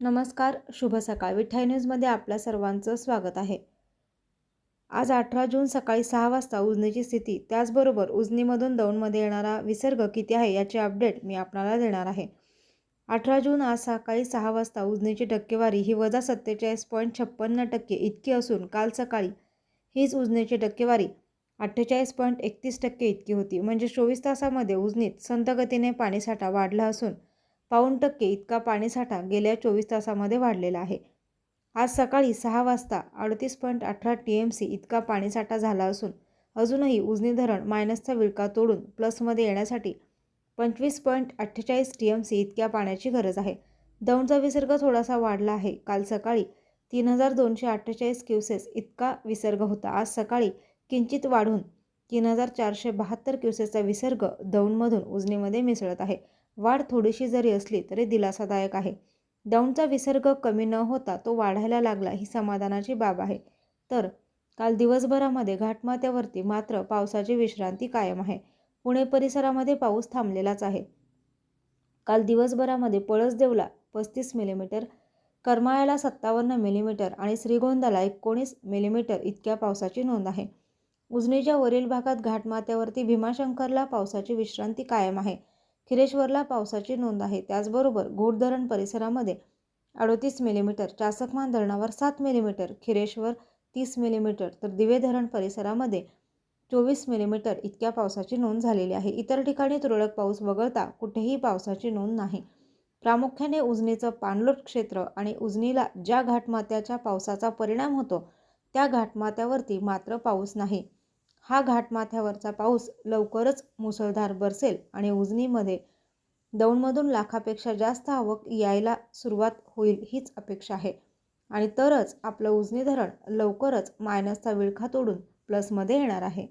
नमस्कार शुभ सकाळ. विठाई न्यूजमध्ये आपल्या सर्वांचं स्वागत आहे. आज अठरा जून सकाळी सहा वाजता उजनीची स्थिती. त्याचबरोबर उजनीमधून दौंडमध्ये येणारा विसर्ग किती आहे याचे अपडेट मी आपणाला देणार आहे. अठरा जून आज सकाळी सहा वाजता उजनीची टक्केवारी ही वजा सत्तेचाळीस पॉईंट छप्पन्न टक्के इतकी असून काल सकाळी हीच उजनीची टक्केवारी अठ्ठेचाळीस पॉईंट एकतीस टक्के इतकी होती. म्हणजे चोवीस तासामध्ये उजनीत संतगतीने पाणीसाठा वाढला असून पाऊण टक्के इतका पाणीसाठा गेल्या चोवीस तासामध्ये वाढलेला आहे. आज सकाळी सहा वाजता अडतीस पॉईंट अठरा टी एम सी इतका पाणीसाठा झाला असून अजूनही उजनी धरण मायनसचा विळका तोडून प्लसमध्ये येण्यासाठी पंचवीस पॉईंट अठ्ठेचाळीस टी एम सी इतक्या पाण्याची गरज आहे. दौंडचा विसर्ग थोडासा वाढला आहे. काल सकाळी तीन हजार दोनशे अठ्ठेचाळीस क्युसेस इतका विसर्ग होता. आज सकाळी किंचित वाढून तीन हजार चारशे बहात्तर क्युसेसचा विसर्ग दौंडमधून उजनीमध्ये मिसळत आहे. वाढ थोडीशी जरी असली तरी दिलासादायक आहे. दौंडचा विसर्ग कमी न होता तो वाढायला लागला ही समाधानाची बाब आहे. तर काल दिवसभरामध्ये घाटमाथ्यावरती मात्र पावसाची विश्रांती कायम आहे. पुणे परिसरामध्ये पाऊस थांबलेलाच आहे. काल दिवसभरामध्ये पळसदेवला पस्तीस मिलीमीटर करमाळ्याला सत्तावन्न मिलीमीटर आणि श्रीगोंदाला एकोणीस मिलीमीटर इतक्या पावसाची नोंद आहे. उजनीच्या वरील भागात घाटमाथ्यावरती भीमाशंकरला पावसाची विश्रांती कायम आहे. खिरेश्वरला पावसाची नोंद आहे. त्याचबरोबर घोड धरण परिसरामध्ये अडोतीस मिलीमीटर चासकमान धरणावर सात मिलीमीटर खिरेश्वर तीस मिलीमीटर तर दिवे धरण परिसरामध्ये चोवीस मिलीमीटर इतक्या पावसाची नोंद झालेली आहे. इतर ठिकाणी तुरळक पाऊस वगळता कुठेही पावसाची नोंद नाही. प्रामुख्याने उजनीचं पाणलोट क्षेत्र आणि उजनीला ज्या घाटमात्याच्या पावसाचा परिणाम होतो त्या घाटमात्यावरती मात्र पाऊस नाही. हा घाटमाथ्यावरचा पाऊस लवकरच मुसळधार बरसेल आणि उजनीमध्ये दौंडमधून लाखापेक्षा जास्त आवक यायला सुरुवात होईल हीच अपेक्षा आहे. आणि तरच आपलं उजनी धरण लवकरच मायनसचा विळखा तोडून प्लसमध्ये येणार आहे.